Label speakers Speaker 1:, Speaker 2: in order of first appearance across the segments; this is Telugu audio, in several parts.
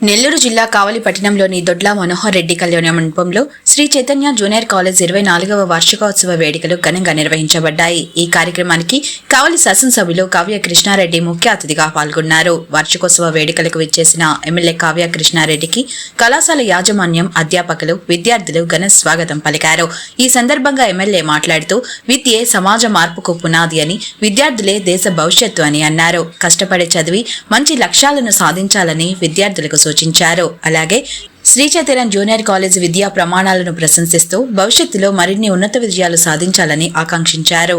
Speaker 1: నెల్లూరు జిల్లా కావలి పట్టణంలోని దొడ్ల మనోహర్ రెడ్డి కళ్యాణ మండపంలో శ్రీ చైతన్య జూనియర్ కాలేజ్ ఇరవై నాలుగవ వార్షికోత్సవ వేడుకలు ఘనంగా నిర్వహించబడ్డాయి. ఈ కార్యక్రమానికి కావలి శాసనసభ్యులు కావ్య కృష్ణారెడ్డి ముఖ్య అతిథిగా పాల్గొన్నారు. వార్షికోత్సవ వేడుకలకు విచ్చేసిన ఎమ్మెల్యే కావ్య కృష్ణారెడ్డికి కళాశాల యాజమాన్యం అధ్యాపకులు విద్యార్థులు ఘన స్వాగతం పలికారు. ఈ సందర్భంగా ఎమ్మెల్యే మాట్లాడుతూ విద్యే సమాజ మార్పుకు పునాది అని విద్యార్థులే దేశ భవిష్యత్తు అని అన్నారు. కష్టపడే చదివి మంచి లక్ష్యాలను సాధించాలని విద్యార్థులకు సూచించారు. అలాగే శ్రీ జూనియర్ కాలేజ్ విద్యా ప్రమాణాలను ప్రశంసిస్తూ భవిష్యత్తులో మరిన్ని ఉన్నత విజయాలు సాధించాలని ఆకాంక్షించారు.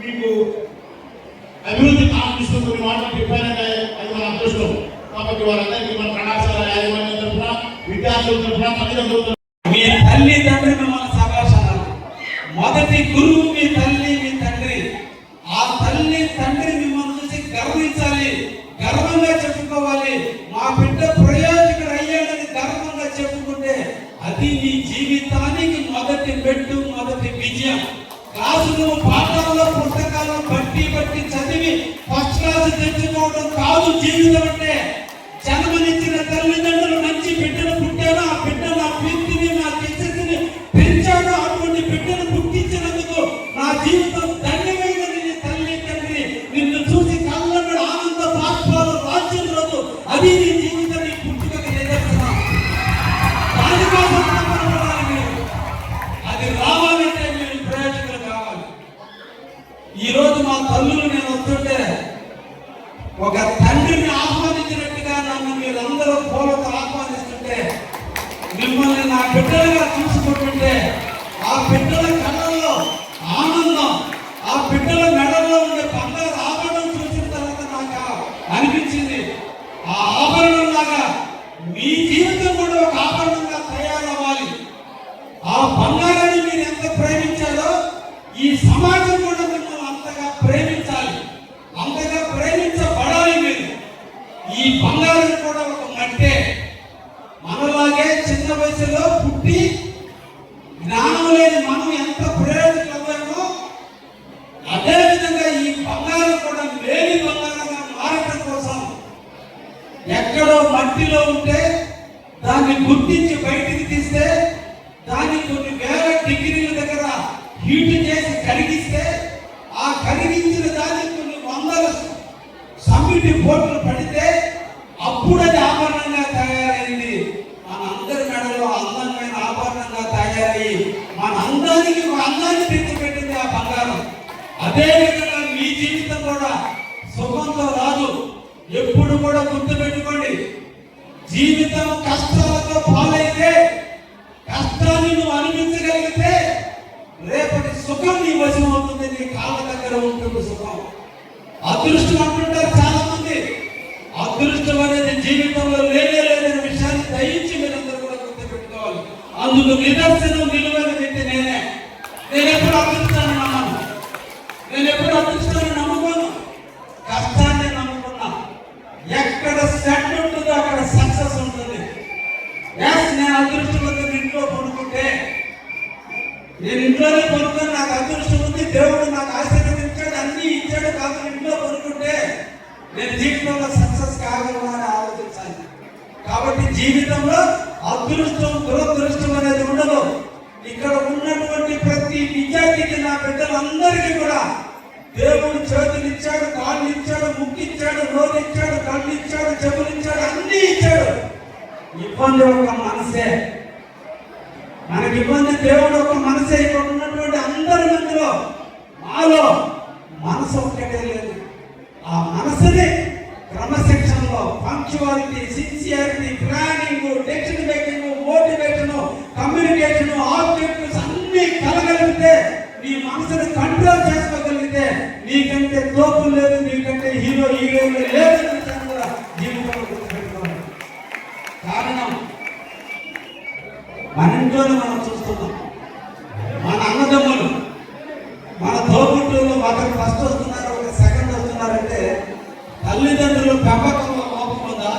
Speaker 2: మీకు అభివృద్ధి కాంక్షిస్తూ కొన్ని మాటలు చెప్పారంటే అది మన అదృష్టం. కాబట్టి వారందరికీ మన కళాశాల యాజమాన్యం తరఫున విద్యార్థుల తరఫున తల్లిదండ్రుల తరఫున
Speaker 3: మీ తల్లిదండ్రులు మన మిమ్మల్ని సకాశాలు మొదటి గురువు ఒక తండ్రిని ఆహ్వానించినట్టుగా నన్ను మీరందరూ పూలతో ఆహ్వానిస్తుంటే మిమ్మల్ని నా బిడ్డలుగా చూసుకుంటుంటే ఆ బిడ్డల కళ్ళల్లో ఆనందం ఆ బిడ్డల మెడల్లో ఉండే బంగారు ఆభరణం చూసిన తర్వాత నాకు అనిపించింది ఆ ఆభరణం లాగా మీ జీవితం కూడా ఒక ఆభరణంగా తయారవ్వాలి ఆ బంగారాన్ని మీరు ఎంత ప్రేమించారో ఈ సమాజం కూడా మిమ్మల్ని అంతగా ప్రేమించాలి అంతగా ప్రేమించబడాలి మీరు ఈ బంగారం కూడా ఒక మట్టే మనలాగే చిన్న వయసులో పుట్టి జ్ఞానం లేని మనం ఎంత ప్రయోజనమో అదే విధంగా ఈ బంగారం కూడా లేని బంగారంగా మారటం కోసం ఎక్కడో మట్టిలో ఉంటే దాన్ని గుర్తించి బయటికి తీస్తే దాన్ని కొన్ని వేల డిగ్రీల దగ్గర హీట్ చేసి కరిగిస్తే ఆ కరిగించిన దాన్ని కొన్ని వందల సమ్మిటి పోట్లు పడితే అప్పుడు అది అందానికి ఒక అందాన్ని తెచ్చిపెట్టింది ఆ బంగారం. అదేవిధంగా మీ జీవితం కూడా సుఖంతో రాదు. ఎప్పుడు కూడా గుర్తు పెట్టుకోండి జీవితం కష్టాలతో పాలైతే కష్టాన్ని నువ్వు అనిపించగలిగితే రేపటి సుఖం నీ వశం అవుతుంది నీ కాళ్ళ దగ్గర ఉంటుంది సుఖం. అదృష్టం అంటుంది సక్సెస్ కాగలను ఆలోచించాలి. కాబట్టి జీవితంలో అదృష్టం దురదృష్టం అనేది ఉండదు. ఇక్కడ ఉన్నటువంటి ప్రతి విద్యార్థికి నా బిడ్డలందరికీ కూడా దేవుడు చేతులు ఇచ్చాడు కాళ్ళు ఇచ్చాడు ముక్కు ఇచ్చాడు నోరు ఇచ్చాడు కళ్ళు ఇచ్చాడు చెవులు ఇచ్చాడు అన్ని ఇచ్చాడు. ఇబ్బంది ఒక మనసే. మనకి ఇబ్బంది దేవుడు ఒక మనసే. ఇక్కడ ఉన్నటువంటి అందరి మందిలో మాలో మనసు ఒక్కటే లేదు. ఆ మనసుని క్రమశిక్షణలో punctuality sincerity planning decision making motivation communication objectives అన్ని కలగలిగితే నీ మనసుని కంట్రోల్ చేసుకోగలిగితే నీకంటే తోపు లేదు నీకంటే హీరో హీరోయిన్ లేదు కూడా కారణం మన మనం చూస్తున్నాం మన అన్నదమ్ములు మన తోబుట్టులు ఒకరు ఫస్ట్ వస్తున్నారు ఒక సెకండ్ వస్తున్నారంటే తల్లిదండ్రులు పెంపకంలో లోపం ఉందా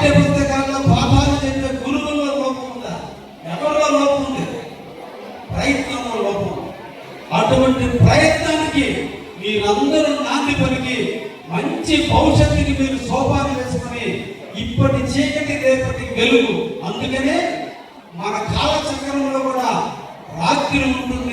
Speaker 3: పాఠ్య పుస్తకాల్లో పాఠాలు చెప్పే గురువుల్లో లోపం ఉందా? ఎవరిలో లోపం ఉంది? ప్రయత్నంలో లోపం అటువంటి ప్రయత్నానికి మీరందరూ నాంది పలికి మంచి భవిష్యత్తుకి మీరు సోపానం వేసుకొని ఇప్పటి చీకటి రేపటి వెలుగు. అందుకనే మన కాలచక్రంలో కూడా రాత్రి ఉంటుంది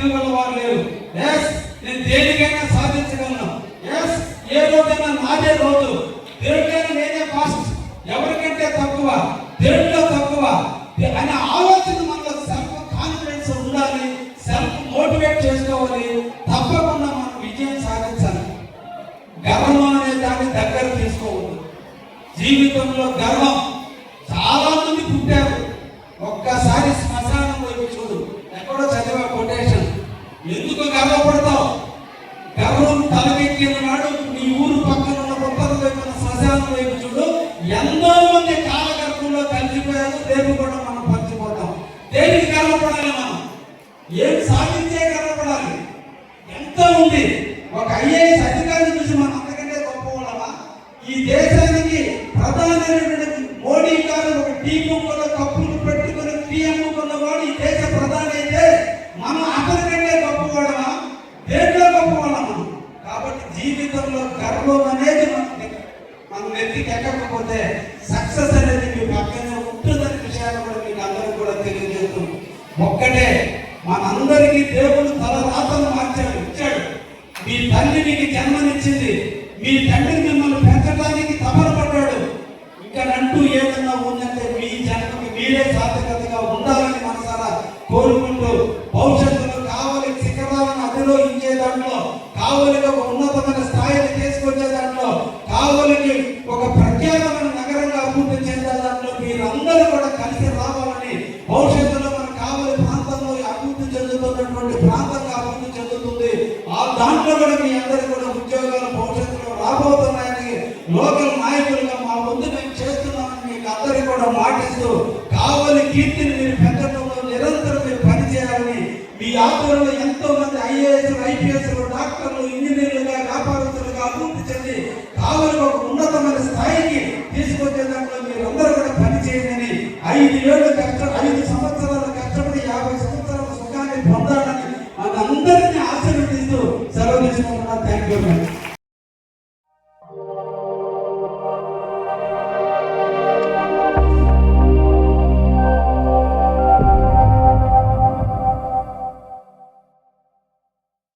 Speaker 3: నాకంటే గల వారు లేరు. ఎస్ నేను దేనికైనా సాధించగలను. ఎస్ ఏ రోజైనా నాదే రోజు. దేవుడికైనా నేనే ఫాస్ట్ ఎవరికంటే తక్కువ? దేవుడిలో తక్కువ. అనే ఆలోచన మనలో సెల్ఫ్ కాన్ఫిడెన్స్ ఉండాలి. సెల్ఫ్ మోటివేట్ చేసుకోవాలి. తప్పకుండా మనం విజయం సాధించాలి. గర్వం అనే దాన్ని దగ్గర తీసుకోవద్దు. జీవితంలో గర్వం carro para మనందరికీ దేవుడు తల రాతను మార్చాడు ఇచ్చాడు. మీ తల్లి మీకు జన్మనిచ్చింది మీ తండ్రి లోకల్ నాయకులుగా మా ముందు మేము చేస్తున్నామని మీకు అందరూ కూడా మాటిస్తూ కావలి కీర్తిని మీరు పెంచడంలో నిరంతరం మీరు పనిచేయాలని మీ ఆధ్వర్యంలో ఎంతో మంది ఐఏఎస్ ఐపీఎస్ డాక్టర్లు ఇంజనీర్లుగా వ్యాపారస్తులుగా అభివృద్ధి చెంది కావలి ఒక ఉన్నతమైన స్థాయికి తీసుకొచ్చే దాంట్లో మీరు అందరూ కూడా పనిచేయండి. ఐదు ఏళ్ళు కష్ట ఐదు సంవత్సరాలు కష్టపడి యాభై సంవత్సరాల సుఖాన్ని పొందాలని మనందరినీ ఆశీర్వదిస్తూ సెలవు తీసుకుంటున్నా థ్యాంక్ యూ